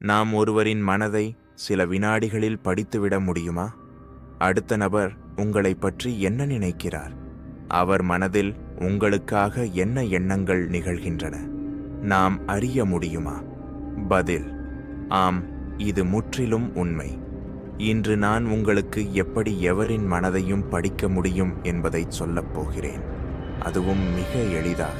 நாம் ஒருவரின் மனதை சில வினாடிகளில் படித்துவிட முடியுமா? அடுத்த நபர் உங்களை பற்றி என்ன நினைக்கிறார்? அவர் மனதில் உங்களுக்காக என்ன எண்ணங்கள் நிகழ்கின்றன? நாம் அறிய முடியுமா? பதில் ஆம் இது முற்றிலும் உண்மை. இன்று நான் உங்களுக்கு எப்படி எவரின் மனதையும் படிக்க முடியும் என்பதை சொல்லப் போகிறேன். அதுவும் மிக எளிதாக.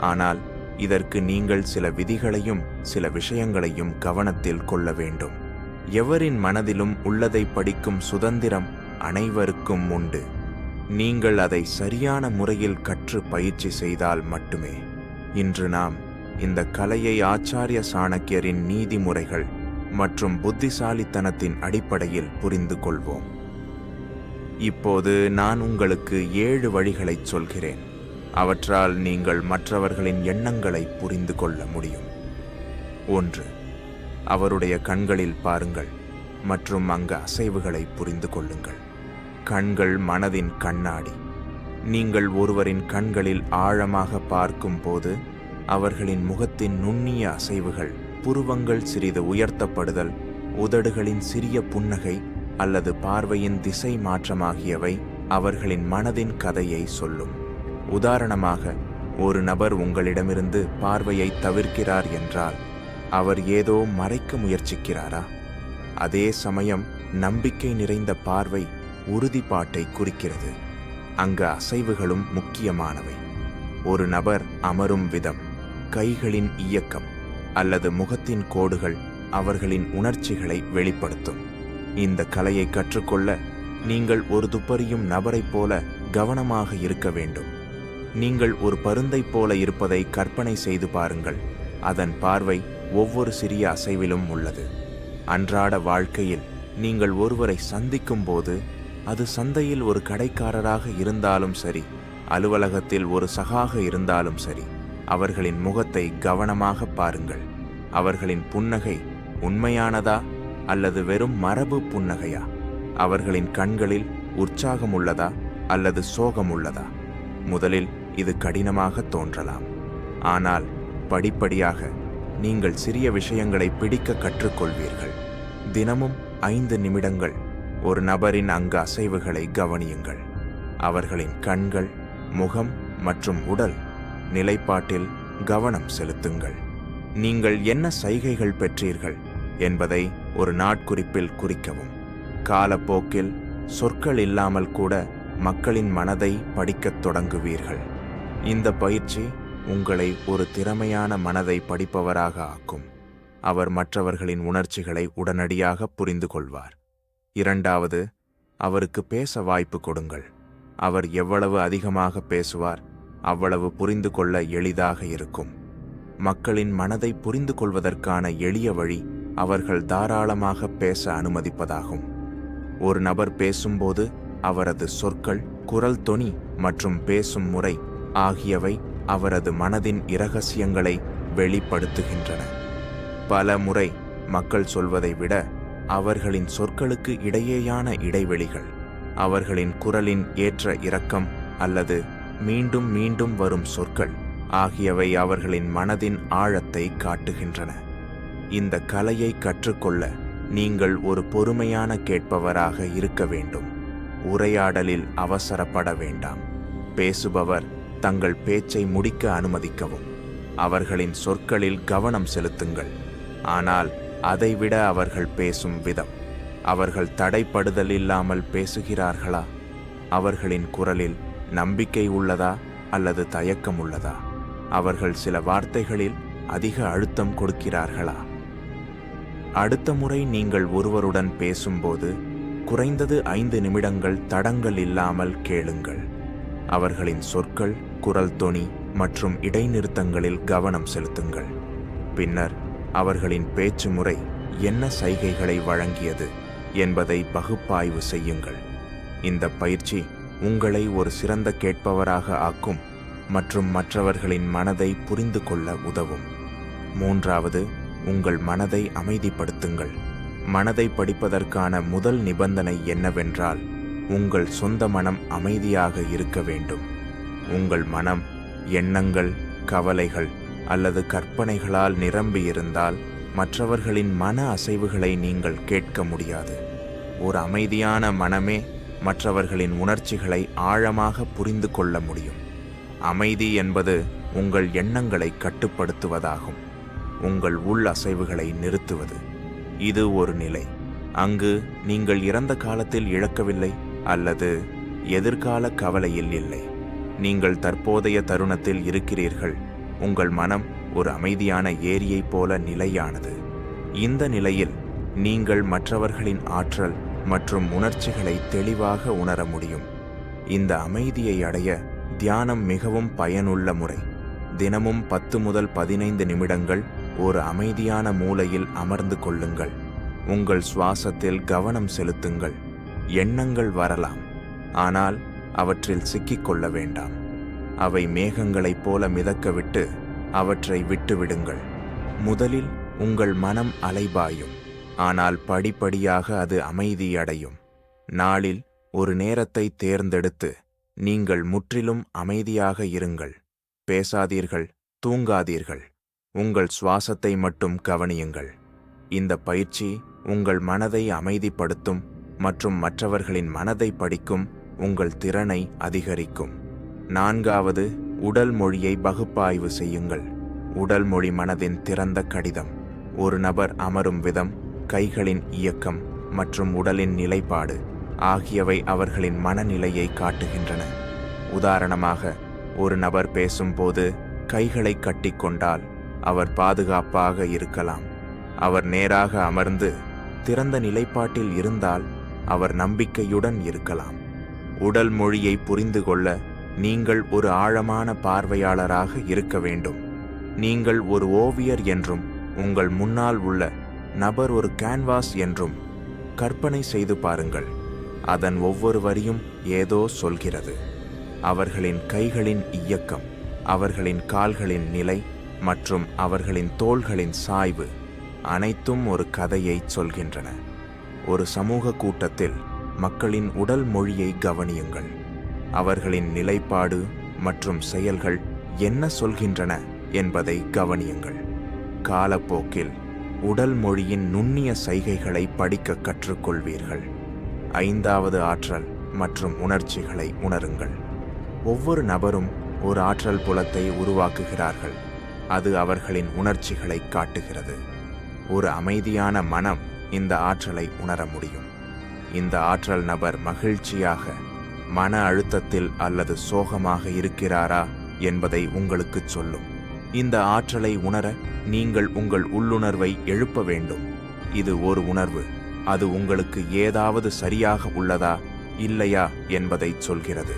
ஆனால் இதற்கு நீங்கள் சில விதிகளையும் சில விஷயங்களையும் கவனத்தில் கொள்ள வேண்டும். எவரின் மனதிலும் உள்ளதை படிக்கும் சுதந்திரம் அனைவருக்கும் உண்டு. நீங்கள் அதை சரியான முறையில் கற்று பயிற்சி செய்தால் மட்டுமே. இன்று நாம் இந்த கலையை ஆச்சாரிய சாணக்கியரின் நீதிமுறைகள் மற்றும் புத்திசாலித்தனத்தின் அடிப்படையில் புரிந்து கொள்வோம். இப்போது நான் உங்களுக்கு ஏழு வழிகளைச் சொல்கிறேன். அவற்றால் நீங்கள் மற்றவர்களின் எண்ணங்களை புரிந்து கொள்ள முடியும். ஒன்று அவருடைய கண்களில் பாருங்கள் மற்றும் அங்கு அசைவுகளை புரிந்து கொள்ளுங்கள். கண்கள் மனதின் கண்ணாடி. நீங்கள் ஒருவரின் கண்களில் ஆழமாக பார்க்கும்போது அவர்களின் முகத்தின் நுண்ணிய அசைவுகள் புருவங்கள் சிறிது உயர்த்தப்படுதல் உதடுகளின் சிறிய புன்னகை அல்லது பார்வையின் திசை மாற்றமாகியவை அவர்களின் மனதின் கதையை சொல்லும். உதாரணமாக ஒரு நபர் உங்களிடமிருந்து பார்வையை தவிர்க்கிறார் என்றால் அவர் ஏதோ மறைக்க முயற்சிக்கிறாரா? அதே சமயம் நம்பிக்கை நிறைந்த பார்வை உறுதிப்பாட்டை குறிக்கிறது. அங்கு அசைவுகளும் முக்கியமானவை. ஒரு நபர் அமரும் விதம் கைகளின் இயக்கம் அல்லது முகத்தின் கோடுகள் அவர்களின் உணர்ச்சிகளை வெளிப்படுத்தும். இந்த கலையை கற்றுக்கொள்ள நீங்கள் ஒரு துப்பறியும் நபரைப் போல கவனமாக இருக்க வேண்டும். நீங்கள் ஒரு பருந்தைப் போல இருப்பதை கற்பனை செய்து பாருங்கள். அதன் பார்வை ஒவ்வொரு சிறிய அசைவிலும் உள்ளது. அன்றாட வாழ்க்கையில் நீங்கள் ஒருவரை சந்திக்கும் போது அது சந்தையில் ஒரு கடைக்காரராக இருந்தாலும் சரி அலுவலகத்தில் ஒரு சகாக இருந்தாலும் சரி அவர்களின் முகத்தை கவனமாக பாருங்கள். அவர்களின் புன்னகை உண்மையானதா அல்லது வெறும் மரபு புன்னகையா? அவர்களின் கண்களில் உற்சாகம் உள்ளதா அல்லது சோகம் உள்ளதா முதலில் இது கடினமாக தோன்றலாம். ஆனால் படிப்படியாக நீங்கள் சிறிய விஷயங்களை பிடிக்க கற்றுக்கொள்வீர்கள். தினமும் ஐந்து நிமிடங்கள் ஒரு நபரின் அங்கு அசைவுகளை கவனியுங்கள். அவர்களின் கண்கள் முகம் மற்றும் உடல் நிலைப்பாட்டில் கவனம் செலுத்துங்கள். நீங்கள் என்ன சைகைகள் பெற்றீர்கள் என்பதை ஒரு நாட்குறிப்பில் குறிக்கவும். காலப்போக்கில் சொற்கள் இல்லாமல் கூட மக்களின் மனதை படிக்கத் தொடங்குவீர்கள். இந்த பயிற்சி உங்களை ஒரு திறமையான மனதை படிப்பவராக ஆக்கும். அவர் மற்றவர்களின் உணர்ச்சிகளை உடனடியாக புரிந்து கொள்வார். இரண்டாவது அவருக்கு பேச வாய்ப்பு கொடுங்கள். அவர் எவ்வளவு அதிகமாக பேசுவார் அவ்வளவு புரிந்து கொள்ள எளிதாக இருக்கும். மக்களின் மனதை புரிந்து கொள்வதற்கான எளிய வழி அவர்கள் தாராளமாக பேச அனுமதிப்பதாகும். ஒரு நபர் பேசும்போது அவரது சொற்கள் குரல் தொனி மற்றும் பேசும் முறை ஆகியவை அவரது மனதின் இரகசியங்களை வெளிப்படுத்துகின்றன. பல முறை மக்கள் சொல்வதை விட அவர்களின் சொற்களுக்கு இடையேயான இடைவெளிகள் அவர்களின் குரலின் ஏற்ற இரக்கம் அல்லது மீண்டும் மீண்டும் வரும் சொற்கள் ஆகியவை அவர்களின் மனதின் ஆழத்தை காட்டுகின்றன. இந்த கலையை கற்றுக்கொள்ள நீங்கள் ஒரு பொறுமையான கேட்பவராக இருக்க வேண்டும். உரையாடலில் அவசரப்பட வேண்டாம். பேசுபவர் தங்கள் பேச்சை முடிக்க அனுமதிக்கவும். அவர்களின் சொற்களில் கவனம் செலுத்துங்கள். ஆனால் அதைவிட அவர்கள் பேசும் விதம். அவர்கள் தடைப்படுதல் இல்லாமல் பேசுகிறார்களா? அவர்களின் குரலில் நம்பிக்கை உள்ளதா அல்லது தயக்கம் உள்ளதா? அவர்கள் சில வார்த்தைகளில் அதிக அழுத்தம் கொடுக்கிறார்களா? அடுத்த முறை நீங்கள் ஒருவருடன் பேசும்போது குறைந்தது ஐந்து நிமிடங்கள் தடங்கள் இல்லாமல் கேளுங்கள். அவர்களின் சொற்கள் குரல் தொனி மற்றும் இடைநிறுத்தங்களில் கவனம் செலுத்துங்கள். பின்னர் அவர்களின் பேச்சு முறை என்ன சைகைகளை வழங்கியது என்பதை பகுப்பாய்வு செய்யுங்கள். இந்த பயிற்சி உங்களை ஒரு சிறந்த கேட்பவராக ஆக்கும் மற்றும் மற்றவர்களின் மனதை புரிந்து கொள்ள உதவும். மூன்றாவது உங்கள் மனதை அமைதிப்படுத்துங்கள். மனதை படிப்பதற்கான முதல் நிபந்தனை என்னவென்றால் உங்கள் சொந்த மனம் அமைதியாக இருக்க வேண்டும். உங்கள் மனம் எண்ணங்கள் கவலைகள் அல்லது கற்பனைகளால் நிரம்பியிருந்தால் மற்றவர்களின் மன அசைவுகளை நீங்கள் கேட்க முடியாது. ஒரு அமைதியான மனமே மற்றவர்களின் உணர்ச்சிகளை ஆழமாக புரிந்து கொள்ள முடியும். அமைதி என்பது உங்கள் எண்ணங்களை கட்டுப்படுத்துவதாகும். உங்கள் உள் அசைவுகளை நிறுத்துவது. இது ஒரு நிலை. அங்கு நீங்கள் இறந்த காலத்தில் இழக்கவில்லை. அல்லது எதிர்கால கவலையில் இல்லை. நீங்கள் தற்போதைய தருணத்தில் இருக்கிறீர்கள். உங்கள் மனம் ஒரு அமைதியான ஏரியைப் போல நிலையானது. இந்த நிலையில் நீங்கள் மற்றவர்களின் ஆற்றல் மற்றும் உணர்ச்சிகளை தெளிவாக உணர முடியும். இந்த அமைதியை அடைய தியானம் மிகவும் பயனுள்ள முறை. தினமும் பத்து முதல் பதினைந்து நிமிடங்கள் ஒரு அமைதியான மூலையில் அமர்ந்து கொள்ளுங்கள். உங்கள் சுவாசத்தில் கவனம் செலுத்துங்கள். எண்ணங்கள் வரலாம். ஆனால் அவற்றில் சிக்கிக்கொள்ள வேண்டாம். அவை மேகங்களைப் போல மிதக்கவிட்டு அவற்றை விட்டுவிடுங்கள். முதலில் உங்கள் மனம் அலைபாயும். ஆனால் படிப்படியாக அது அமைதியடையும். நாளில் ஒரு நேரத்தை தேர்ந்தெடுத்து நீங்கள் முற்றிலும் அமைதியாக இருங்கள். பேசாதீர்கள் தூங்காதீர்கள். உங்கள் சுவாசத்தை மட்டும் கவனியுங்கள். இந்த பயிற்சி உங்கள் மனதை அமைதிப்படுத்தும் மற்றும் மற்றவர்களின் மனதை படிக்கும் உங்கள் திறனை அதிகரிக்கும். நான்காவது உடல் மொழியை பகுப்பாய்வு செய்யுங்கள். உடல் மொழி மனதின் திறந்த கடிதம். ஒரு நபர் அமரும் விதம் கைகளின் இயக்கம் மற்றும் உடலின் நிலைப்பாடு ஆகியவை அவர்களின் மனநிலையை காட்டுகின்றன. உதாரணமாக ஒரு நபர் பேசும்போது கைகளை கட்டிக்கொண்டால் அவர் பாதுகாப்பாக இருக்கலாம். அவர் நேராக அமர்ந்து திறந்த நிலைப்பாட்டில் இருந்தால் அவர் நம்பிக்கையுடன் இருக்கலாம். உடல் மொழியை புரிந்து கொள்ள நீங்கள் ஒரு ஆழமான பார்வையாளராக இருக்க வேண்டும். நீங்கள் ஒரு ஓவியர் என்றும் உங்கள் முன்னால் உள்ள நபர் ஒரு கேன்வாஸ் என்றும் கற்பனை செய்து பாருங்கள். அதன் ஒவ்வொரு வரியும் ஏதோ சொல்கிறது. அவர்களின் கைகளின் இயக்கம் அவர்களின் கால்களின் நிலை மற்றும் அவர்களின் தோள்களின் சாய்வு அனைத்தும் ஒரு கதையை சொல்கின்றன. ஒரு சமூக கூட்டத்தில் மக்களின் உடல் மொழியை கவனியுங்கள். அவர்களின் நிலைப்பாடு மற்றும் செயல்கள் என்ன சொல்கின்றன என்பதை கவனியுங்கள். காலப்போக்கில் உடல் மொழியின் நுண்ணிய சைகைகளை படிக்க கற்றுக்கொள்வீர்கள். ஐந்தாவது ஆற்றல் மற்றும் உணர்ச்சிகளை உணருங்கள். ஒவ்வொரு நபரும் ஒரு ஆற்றல் புலத்தை உருவாக்குகிறார்கள். அது அவர்களின் உணர்ச்சிகளை காட்டுகிறது. ஒரு அமைதியான மனம் இந்த ஆற்றலை உணர முடியும். இந்த ஆற்றல் நபர் மகிழ்ச்சியாக மன அழுத்தத்தில் அல்லது சோகமாக இருக்கிறாரா என்பதை உங்களுக்கு சொல்லும். இந்த ஆற்றலை உணர நீங்கள் உங்கள் உள்ளுணர்வை எழுப்ப வேண்டும். இது ஒரு உணர்வு. அது உங்களுக்கு ஏதாவது சரியாக உள்ளதா இல்லையா என்பதை சொல்கிறது.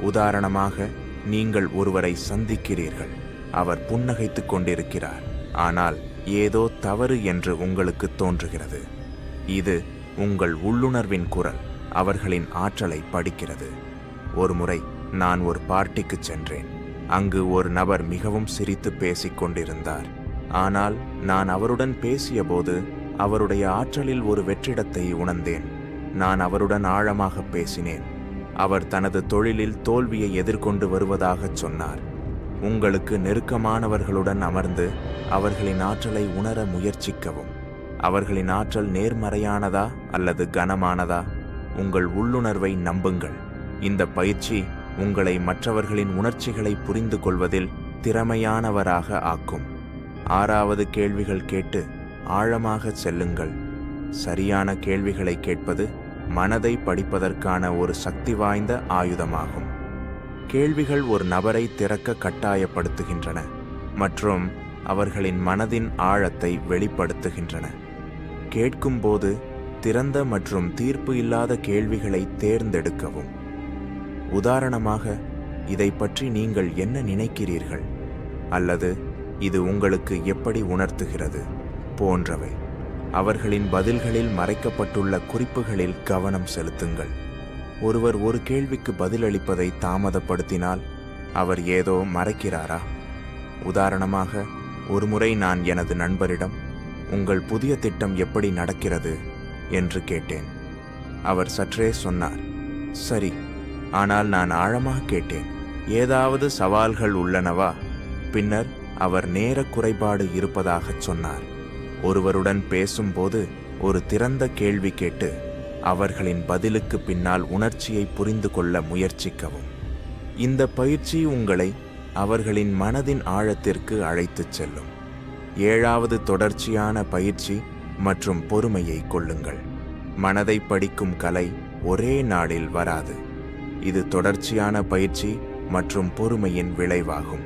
உதாரணமாக நீங்கள் ஒருவரை சந்திக்கிறீர்கள். அவர் புன்னகைத்துக் கொண்டிருக்கிறார். ஆனால் ஏதோ தவறு என்று உங்களுக்கு தோன்றுகிறது. இது உங்கள் உள்ளுணர்வின் குரல் அவர்களின் ஆற்றலை படிக்கிறது. ஒருமுறை நான் ஒரு பார்ட்டிக்கு சென்றேன். அங்கு ஒரு நபர் மிகவும் சிரித்து பேசிக் கொண்டிருந்தார். ஆனால் நான் அவருடன் பேசியபோது அவருடைய ஆற்றலில் ஒரு வெற்றிடத்தை உணர்ந்தேன். நான் அவருடன் ஆழமாக பேசினேன். அவர் தனது தொழிலில் தோல்வியை எதிர்கொண்டு வருவதாகச் சொன்னார். உங்களுக்கு நெருக்கமானவர்களுடன் அமர்ந்து அவர்களின் ஆற்றலை உணர முயற்சிக்கவும். அவர்களின் ஆற்றல் நேர்மறையானதா அல்லது கனமானதா? உங்கள் உள்ளுணர்வை நம்புங்கள். இந்த பயிற்சி உங்களை மற்றவர்களின் உணர்ச்சிகளை புரிந்து கொள்வதில் திறமையானவராக ஆக்கும். ஆறாவது கேள்விகள் கேட்டு ஆழமாக செல்லுங்கள். சரியான கேள்விகளை கேட்பது மனதை படிப்பதற்கான ஒரு சக்தி வாய்ந்த ஆயுதமாகும். கேள்விகள் ஒரு நபரை திறக்க கட்டாயப்படுத்துகின்றன மற்றும் அவர்களின் மனதின் ஆழத்தை வெளிப்படுத்துகின்றன. கேட்கும்போது திறந்த மற்றும் தீர்ப்பு இல்லாத கேள்விகளை தேர்ந்தெடுக்கவும். உதாரணமாக இதை பற்றி நீங்கள் என்ன நினைக்கிறீர்கள்? அல்லது இது உங்களுக்கு எப்படி உணர்த்துகிறது? போன்றவை. அவர்களின் பதில்களில் மறைக்கப்பட்டுள்ள குறிப்புகளில் கவனம் செலுத்துங்கள். ஒருவர் ஒரு கேள்விக்கு பதிலளிப்பதை தாமதப்படுத்தினால் அவர் ஏதோ மறைக்கிறாரா? உதாரணமாக ஒருமுறை நான் எனது நண்பரிடம் உங்கள் புதிய திட்டம் எப்படி நடக்கிறது? என்று கேட்டேன். அவர் சற்றே சொன்னார் சரி ஆனால் நான் ஆழமாக கேட்டேன். ஏதாவது சவால்கள் உள்ளனவா? பின்னர் அவர் நேர குறைபாடு இருப்பதாகச் சொன்னார். ஒருவருடன் பேசும்போது ஒரு திறந்த கேள்வி கேட்டு அவர்களின் பதிலுக்கு பின்னால் உணர்ச்சியை புரிந்து கொள்ள முயற்சிக்கவும். இந்த பயிற்சி உங்களை அவர்களின் மனதின் ஆழத்திற்கு அழைத்துச் செல்லும். ஏழாவது தொடர்ச்சியான பயிற்சி மற்றும் பொறுமையை கொள்ளுங்கள். மனதை படிக்கும் கலை ஒரே நாளில் வராது. இது தொடர்ச்சியான பயிற்சி மற்றும் பொறுமையின் விளைவாகும்.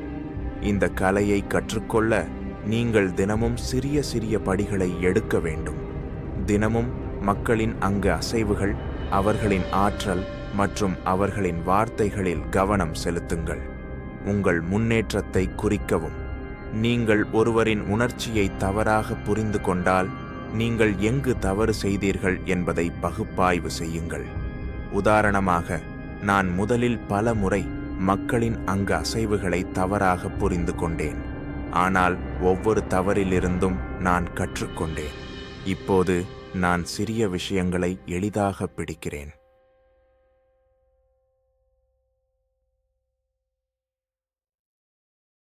இந்த கலையை கற்றுக்கொள்ள நீங்கள் தினமும் சிறிய சிறிய படிகளை எடுக்க வேண்டும். தினமும் மக்களின் அங்கு அசைவுகள் அவர்களின் ஆற்றல் மற்றும் அவர்களின் வார்த்தைகளில் கவனம் செலுத்துங்கள். உங்கள் முன்னேற்றத்தை குறிக்கவும். நீங்கள் ஒருவரின் உணர்ச்சியை தவறாக புரிந்து கொண்டால் நீங்கள் எங்கு தவறு செய்தீர்கள் என்பதை பகுப்பாய்வு செய்யுங்கள். உதாரணமாக நான் முதலில் பல முறை மக்களின் அங்கு அசைவுகளை தவறாக புரிந்து கொண்டேன். ஆனால் ஒவ்வொரு தவறிலிருந்தும் நான் கற்றுக்கொண்டேன். இப்போது நான் சிறிய விஷயங்களை எளிதாக பிடிக்கிறேன்.